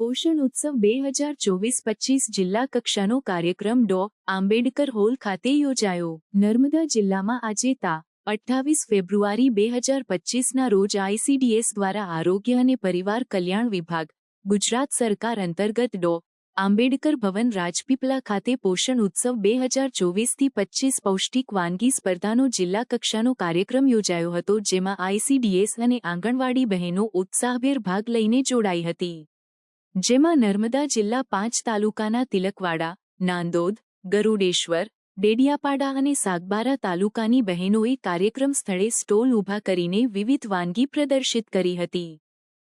પોષણ ઉત્સવ બે હજાર ચોવીસ પચીસ જિલ્લા કક્ષાનો કાર્યક્રમ ડો. આંબેડકર હોલ ખાતે યોજાયો. નર્મદા જિલ્લામાં આજે તા. અઠ્ઠાવીસ ફેબ્રુઆરી બે હજાર પચીસના રોજ આઈસીડીએસ દ્વારા આરોગ્ય અને પરિવાર કલ્યાણ વિભાગ, ગુજરાત સરકાર અંતર્ગત ડો. આંબેડકર ભવન રાજપીપલા ખાતે પોષણ ઉત્સવ બે હજાર ચોવીસથી પચીસ પૌષ્ટિક વાનગી સ્પર્ધાનો જિલ્લા કક્ષાનો કાર્યક્રમ યોજાયો હતો, જેમાં આઈસીડીએસ અને આંગણવાડી બહેનો ઉત્સાહભેર ભાગ લઈને જોડાઈ હતી. જેમાં નર્મદા જિલ્લા પાંચ તાલુકાના તિલકવાડા, નાંદોદ, ગરુડેશ્વર, ડેડિયાપાડા અને સાગબારા તાલુકાની બહેનોએ કાર્યક્રમ સ્થળે સ્ટોલ ઊભા કરીને વિવિધ વાનગી પ્રદર્શિત કરી હતી.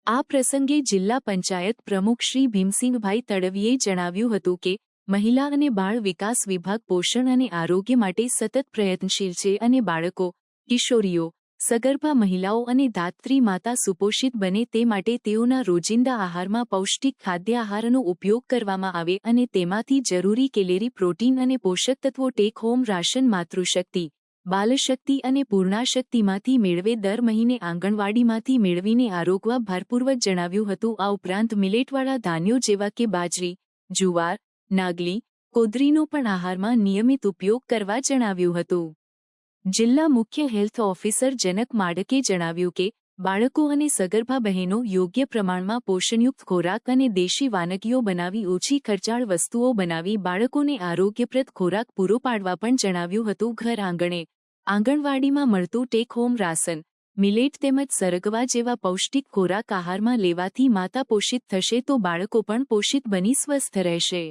આ પ્રસંગે જિલ્લા પંચાયત પ્રમુખ શ્રી ભીમસિંહભાઈ તડવીએ જણાવ્યું હતું કે, મહિલા અને બાળ વિકાસ વિભાગ પોષણ અને આરોગ્ય માટે સતત પ્રયત્નશીલ છે અને બાળકો, કિશોરીઓ સગર્ભા મહિલાઓ અને ધાત્રી માતા સુપોષિત બને તે માટે તેઓના રોજિંદા આહારમાં પૌષ્ટિક ખાદ્ય આહારનો ઉપયોગ કરવામાં આવે અને તેમાંથી જરૂરી કેલેરી, પ્રોટીન અને પોષક તત્વો take home, ration, Matrushakti, Balshakti અને પૂર્ણાશક્તિમાંથી મેળવે દર મહિને આંગણવાડીમાંથી મેળવીને આરોગવા ભારપૂર્વક જણાવ્યું હતું. આ ઉપરાંત મિલેટવાળા ધાન્યો જેવા કે બાજરી, જુવાર, નાગલી, કોદરીનો પણ આહારમાં નિયમિત ઉપયોગ કરવા જણાવ્યું હતું. જિલ્લા મુખ્ય હેલ્થ ઓફિસર જનક માડકે જણાવ્યું કે, બાળકો અને સગર્ભા બહેનો યોગ્ય પ્રમાણમાં પોષણયુક્ત ખોરાક અને દેશી વાનગીઓ બનાવી ઓછી ખર્ચાળ વસ્તુઓ બનાવી બાળકોને આરોગ્યપ્રદ ખોરાક પૂરો પાડવા પણ જણાવ્યું હતું ઘર આંગણે. આંગણવાડીમાં મળતું ટેક હોમ રાશન, મિલેટ તેમજ સરગવા જેવા પૌષ્ટિક ખોરાક આહારમાં લેવાથી માતા પોષિત થશે તો બાળકો પણ પોષિત બની સ્વસ્થ રહેશે.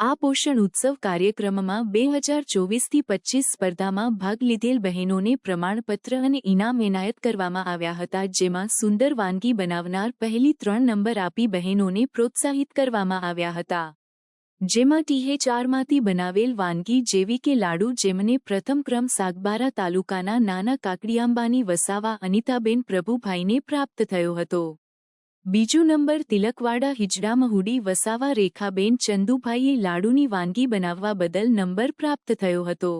આ પોષણ ઉત્સવ કાર્યક્રમમાં બે હજાર ચોવીસથી પચીસ સ્પર્ધામાં ભાગ લીધેલ બહેનોને પ્રમાણપત્ર અને ઇનામ એનાયત કરવામાં આવ્યા હતા, જેમાં સુંદર વાનગી બનાવનાર પહેલી ત્રણ નંબર આપી બહેનોને પ્રોત્સાહિત કરવામાં આવ્યા હતા. જેમાં ટીહે ચારમાંથી બનાવેલ વાનગી જેવી કે લાડુ, જેમને પ્રથમ ક્રમ સાગબારા તાલુકાના નાના કાકડીઆંબાની વસાવા અનિતાબેન પ્રભુભાઈને પ્રાપ્ત થયો હતો. બીજો નંબર, તિલકવાડા હિજડા મહુડી વસાવા રેખાબેન ચંદુભાઈએ લાડુની વાનગી બનાવવા બદલ નંબર પ્રાપ્ત થયો હતો.